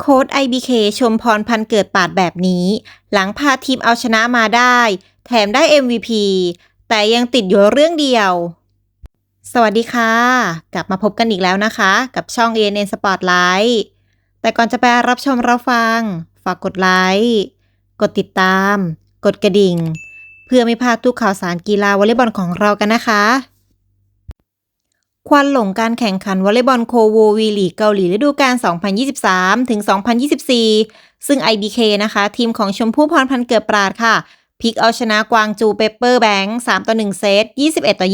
โค้ด IBK ชมพรพันเกิดปาดแบบนี้ หลังพาทีมเอาชนะมาได้ แถมได้ MVP แต่ยังติดอยู่เรื่องเดียว สวัสดีค่ะ กลับมาพบกันอีกแล้วนะคะ กับช่อง ANN Spotlight แต่ก่อนจะไปรับชมรับฟัง ฝากกดไลค์กดติดตาม กดกระดิ่ง เพื่อไม่พลาดทุกข่าวสารกีฬาวอลเลย์บอลของเรากันนะคะ ควันหลงการแข่งขันวอลเลย์บอลโคววีลีกเกาหลีฤดูกาล 2023 ถึง 2024 ซึ่ง IBK นะคะ ทีมของชมพู่พรพันธ์เกิดปราดค่ะพลิกเอาชนะกวางจูเปเปอร์แบงค์3ต่อ 1 เซต 21 ต่อ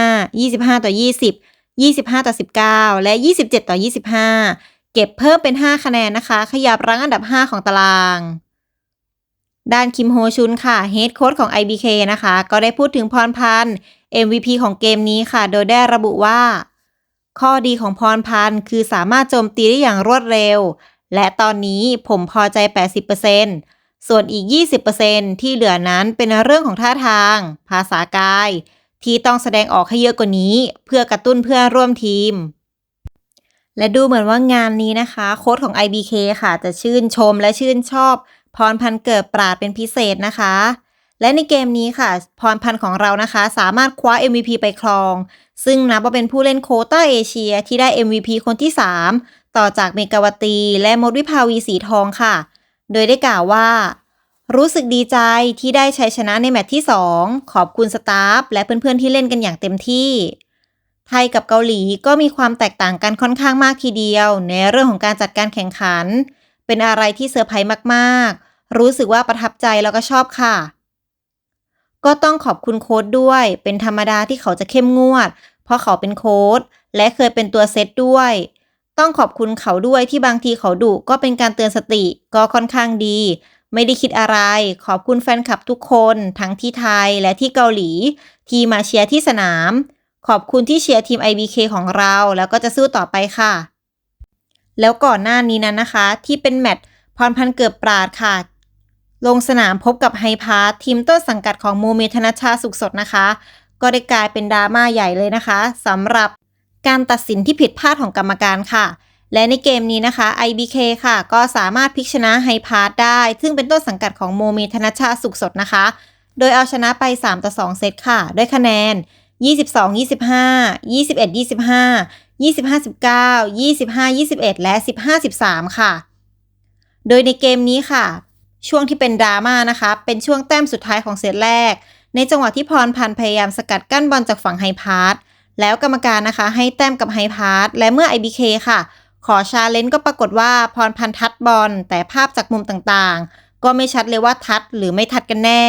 25 25 ต่อ 20 25 ต่อ 19 และ 27 ต่อ 25 เก็บเพิ่มเป็น 5 คะแนนนะคะ ขยับรั้งอันดับ 5 ของตาราง ด้านคิมโฮชุนค่ะเฮดโค้ชของ IBK นะคะ ก็ได้พูดถึงพรพันธ์ MVP ของเกมนี้ค่ะ โดยได้ระบุว่า ข้อดีของพรพันธ์คือสามารถโจมตีได้อย่างรวดเร็ว และตอนนี้ผมพอใจ 80%ส่วนอีก 20%ที่เหลือนั้นเป็นเรื่องของท่าทาง ภาษากาย ที่ต้องแสดงออกให้เยอะกว่านี้ เพื่อกระตุ้นเพื่อนร่วมทีมและดูเหมือนว่างานนี้นะคะ โค้ชของ IBK ค่ะ จะชื่นชมและชื่นชอบ พรพันธ์เกิดปราดเป็นพิเศษนะคะ และในเกมนี้ค่ะ พรพันธ์ของเรานะคะ สามารถคว้า MVP ไปครอง ซึ่งนับว่าเป็นผู้เล่นโคต้าเอเชียที่ได้ MVP คนที่ 3 ต่อจากเมกาวตี และมดวิภาวีสีทองค่ะ โดยได้กล่าวว่ารู้สึกดีใจที่ได้ชัยชนะในแมตช์ที่ 2 ขอบคุณสตาฟและเพื่อนๆที่เล่นกันอย่างเต็มที่ ไทยกับเกาหลีก็มีความแตกต่างกันค่อนข้างมากทีเดียว ในเรื่องของการจัดการแข่งขัน เป็นอะไรที่เซอร์ไพรส์มาก รู้สึกว่าประทับใจแล้วก็ชอบค่ะ ก็ต้องขอบคุณโค้ดด้วย เป็นธรรมดาที่เขาจะเข้มงวด เพราะเขาเป็นโค้ดและเคยเป็นตัวเซตด้วย ต้องขอบคุณเขาด้วยที่บางทีเขาดุก็เป็นการเตือนสติ ก็ค่อนข้างดี ไม่ได้คิดอะไร ขอบคุณแฟนคลับทุกคน ทั้งที่ไทยและที่เกาหลี ที่มาเชียร์ที่สนาม ขอบคุณที่เชียร์ทีม IBK ของเราแล้วก็จะสู้ต่อไปค่ะแล้วก่อนหน้านี้นั้นนะคะ ที่เป็นแมตช์พรพันเกือบปราดค่ะ ลงสนามพบกับไฮพาร์ททีมต้นสังกัดของโมเมธนชาสุขสดนะคะ ก็ได้กลายเป็นดราม่าใหญ่เลยนะคะสำหรับการตัดสินที่ผิดพลาดของกรรมการค่ะ และในเกมนี้นะคะ IBK ค่ะ ก็สามารถพลิกชนะไฮพาร์ทได้ ซึ่งเป็นต้นสังกัดของโมเมธนชชาสุขสดนะคะ โดยเอาชนะไป 3 ต่อ 2 เซตค่ะ ด้วยคะแนน 22 25 21 25 25 19 25 21 และ 15 13 ค่ะ โดยในเกมนี้ค่ะ ช่วงที่เป็นดราม่านะคะ เป็นช่วงแต้มสุดท้ายของเซตแรก ในจังหวะที่พรพันธ์พยายามสกัดกั้นบอลจากฝั่งไฮพาร์ทแล้วกรรมการนะคะ ให้แต้มกับไฮพาร์ทและเมื่อ IBK ค่ะ ขอชาเลนจ์ก็ปรากฏว่าพรพันธ์ทัดบอลแต่ภาพจากมุมต่างๆ ก็ไม่ชัดเลยว่าทัดหรือไม่ทัดกันแน่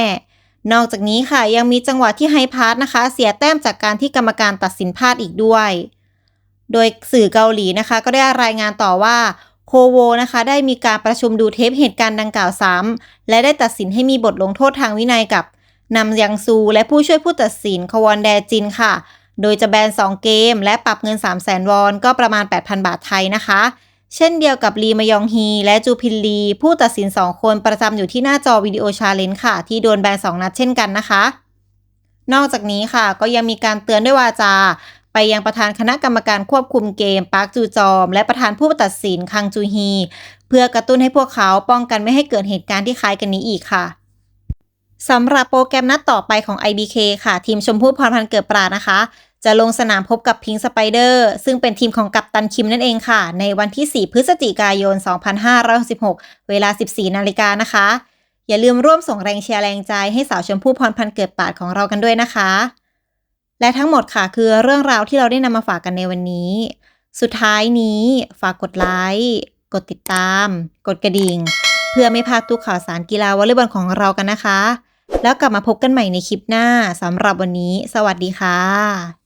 นอกจากนี้ค่ะยังมีจังหวะที่ไฮพาร์ทนะคะ เสียแต้มจากการที่กรรมการตัดสินพลาดอีกด้วย โดยสื่อเกาหลีนะคะ ก็ได้รายงานต่อว่า โคโวนะคะได้มีการประชุมดูเทปเหตุการณ์ดังกล่าวซ้ำและได้ตัดสินให้มีบทลงโทษทางวินัยกับนำยังซูและผู้ช่วยผู้ตัดสินควอนแดจินค่ะ โดยจะแบน 2 เกม และปรับเงิน 3 0 0แสนวอน ก็ประมาณ 8,000 บาทไทยนะคะ เช่นเดียวกับลีมยองฮี และจูพินลี ผู้ตัดสิน 2 คนประจำอยู่ที่หน้าจอวิดีโอชาเลนจ์ค่ะ ที่โดนแบน 2 นัดเช่นกันนะคะ นอกจากนี้ค่ะก็ยังมีการเตือนด้วยวาจา ไปยังประธานคณะกรรมการควบคุมเกมปาร์คจูจอม และประธานผู้ตัดสินคังจูฮี เพื่อกระตุ้นให้พวกเขาป้องกันไม่ให้เกิดเหตุการณ์ที่คล้ายกันนี้อีกค่ะสำหรับโปรแกรมนัดต่อไปของ IBK ค่ะ ทีมชมพู่พรพันธ์เกิดปรานะคะ จะลงสนามพบกับพิงสไปเดอร์ซึ่งเป็นทีมของกัปตันคิมนั่นเองค่ะ ในวันที่ 4 พฤศจิกายน 2566 เวลา 14 นาฬิกานะคะ อย่าลืมร่วมส่งแรงเชียร์แรงใจให้สาวชมพู่พรพันธ์เกิดปราดของเรากันด้วยนะคะ และทั้งหมดค่ะคือเรื่องราวที่เราได้นำมาฝากกันในวันนี้ สุดท้ายนี้ฝากกดไลค์ กดติดตาม กดกระดิ่ง เพื่อไม่พลาดทุกข่าวสารกีฬาวอลเลย์บอลของเรากันนะคะ แล้วกลับมาพบกันใหม่ในคลิปหน้าสำหรับวันนี้ สวัสดีค่ะ